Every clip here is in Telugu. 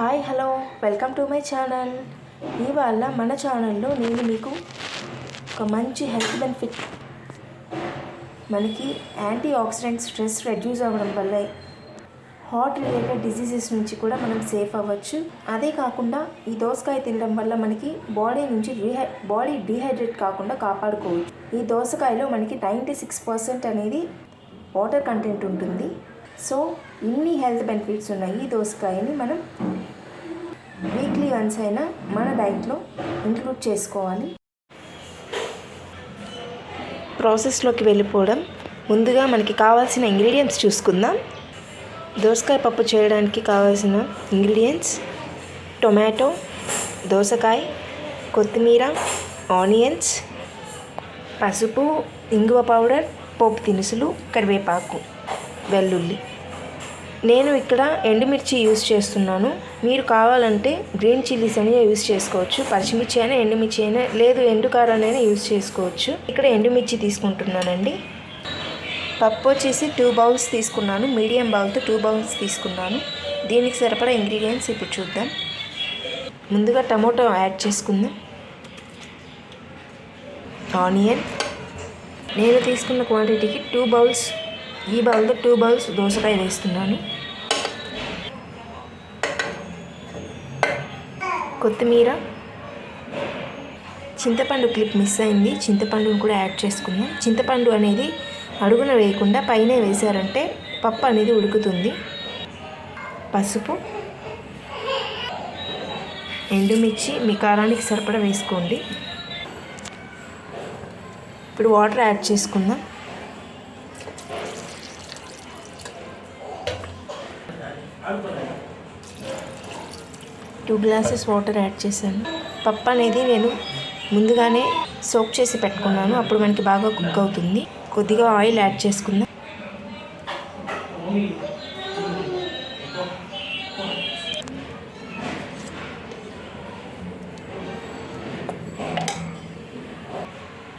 Hi hello. Welcome to my channel. ఇవాళ మన ఛానల్లో నేను మీకు ఒక మంచి హెల్త్ బెనిఫిట్. మనకి యాంటీ ఆక్సిడెంట్ స్ట్రెస్ రెడ్యూస్ అవ్వడం వల్ల హార్ట్ రిలేటెడ్ డిసీజెస్ నుంచి కూడా మనం సేఫ్ అవ్వచ్చు. అదే కాకుండా ఈ దోసకాయ తినడం వల్ల మనకి బాడీ నుంచి రీహై బాడీ డీహైడ్రేట్ కాకుండా కాపాడుకోవచ్చు. ఈ దోసకాయలో మనకి నైంటీ సిక్స్ పర్సెంట్ అనేది వాటర్ కంటెంట్ ఉంటుంది. సో ఇన్ని హెల్త్ బెనిఫిట్స్ ఉన్నాయి ఈ దోసకాయని మనం వీక్లీ వన్స్ అయినా మన డైట్లో ఇంక్లూడ్ చేసుకోవాలి. ప్రాసెస్లోకి వెళ్ళిపోవడం. ముందుగా మనకి కావాల్సిన ఇంగ్రీడియంట్స్ చూసుకుందాం. దోసకాయ పప్పు చేయడానికి కావాల్సిన ఇంగ్రీడియంట్స్ టొమాటో దోసకాయ కొత్తిమీర ఆనియన్స్ పసుపు ఇంగువ పౌడర్ పోపు దినుసులు కరివేపాకు వెల్లుల్లి. నేను ఇక్కడ ఎండుమిర్చి యూస్ చేస్తున్నాను. మీరు కావాలంటే గ్రీన్ చిల్లీస్ అని యూస్ చేసుకోవచ్చు. పచ్చిమిర్చి అయినా ఎండుమిర్చి అయినా లేదు ఎండుకారాలైనా యూస్ చేసుకోవచ్చు. ఇక్కడ ఎండుమిర్చి తీసుకుంటున్నానండి. పప్పు వచ్చేసి టూ బౌల్స్ తీసుకున్నాను. మీడియం బౌల్తో టూ బౌల్స్ తీసుకున్నాను. దీనికి సరిపడా ఇంగ్రీడియంట్స్ ఇప్పుడు చూద్దాం. ముందుగా టమోటో యాడ్ చేసుకుందాం. ఆనియన్. నేను తీసుకున్న క్వాంటిటీకి టూ బౌల్స్ ఈ బౌల్తో టూ బౌల్స్ దోసకాయ వేస్తున్నాను. కొత్తిమీర చింతపండు క్లిప్ మిస్ అయింది. చింతపండును కూడా యాడ్ చేసుకుందాం చింతపండు అనేది అడుగున వేయకుండా పైన వేశారంటే పప్పు అనేది ఉడుకుతుంది. పసుపు ఎండుమిర్చి మీ కారానికి సరిపడా వేసుకోండి. ఇప్పుడు వాటర్ యాడ్ చేసుకుందాం. టూ గ్లాసెస్ వాటర్ యాడ్ చేశాను. పప్పు అనేది నేను ముందుగానే సోక్ చేసి పెట్టుకున్నాను. అప్పుడు మనకి బాగా కుక్ అవుతుంది. కొద్దిగా ఆయిల్ యాడ్ చేసుకుందాం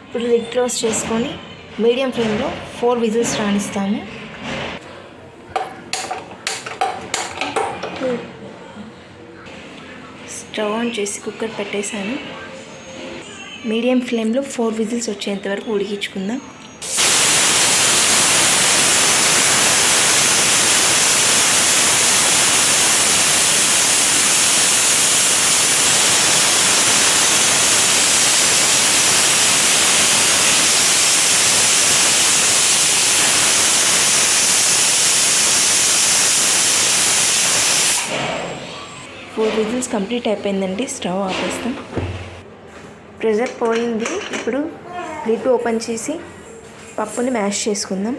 ఇప్పుడు లిడ్ క్లోజ్ చేసుకొని మీడియం ఫ్లేమ్లో ఫోర్ విజిల్స్ రాణిస్తాము స్టవ్ ఆన్ చేసి కుక్కర్ పెట్టేశాను. మీడియం ఫ్లేమ్లో ఫోర్ విజిల్స్ వచ్చేంత వరకు ఉడికించుకుందాం. ఫోర్ విజిల్స్ కంప్లీట్ అయిపోయిందండి స్టవ్ ఆపేస్తాం. ప్రెషర్ పోయింది ఇప్పుడు లిడ్ ఓపెన్ చేసి పప్పుని మ్యాష్ చేసుకుందాం.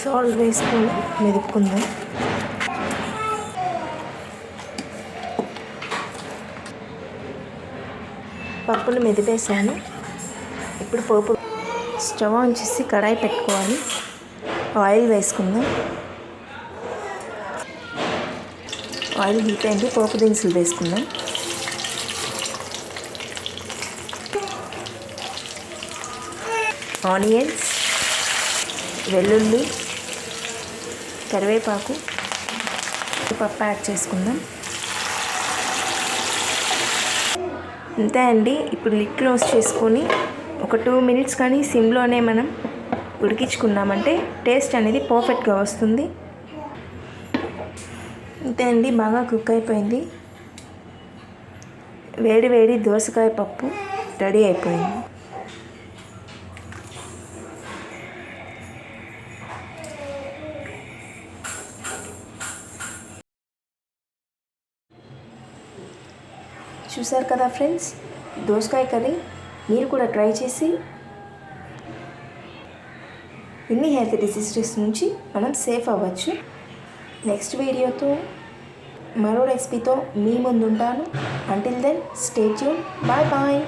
సాల్ట్ వేసుకొని మెదుపుకుందాం. పప్పులు మెదిపేసాను ఇప్పుడు పోపు స్టవ్ ఆన్ చేసి కడాయి పెట్టుకోవాలి. ఆయిల్ వేసుకుందాం. ఆయిల్ హీట్ అయింది. పోపు దినుసులు వేసుకుందాం. ఆనియన్స్ వెల్లుల్లి కరివేపాకు పప్పు యాడ్ చేసుకుందాం. అంతే అండి. ఇప్పుడు లిడ్ క్లోజ్ చేసుకొని ఒక టూ మినిట్స్ కానీ సిమ్లోనే మనం ఉడికించుకున్నామంటే టేస్ట్ అనేది పర్ఫెక్ట్గా వస్తుంది. అంతే అండి బాగా కుక్ అయిపోయింది. వేడి వేడి దోసకాయ పప్పు రెడీ అయిపోయింది. చూసారు కదా ఫ్రెండ్స్ దోసకాయ కర్రీ మీరు కూడా ట్రై చేసి ఇన్ని హెల్త్ డిసీజెస్ నుంచి మనం సేఫ్ అవ్వచ్చు. నెక్స్ట్ వీడియోతో మరో రెసిపీతో మీ ముందుంటాను. Until then stay tune bye bye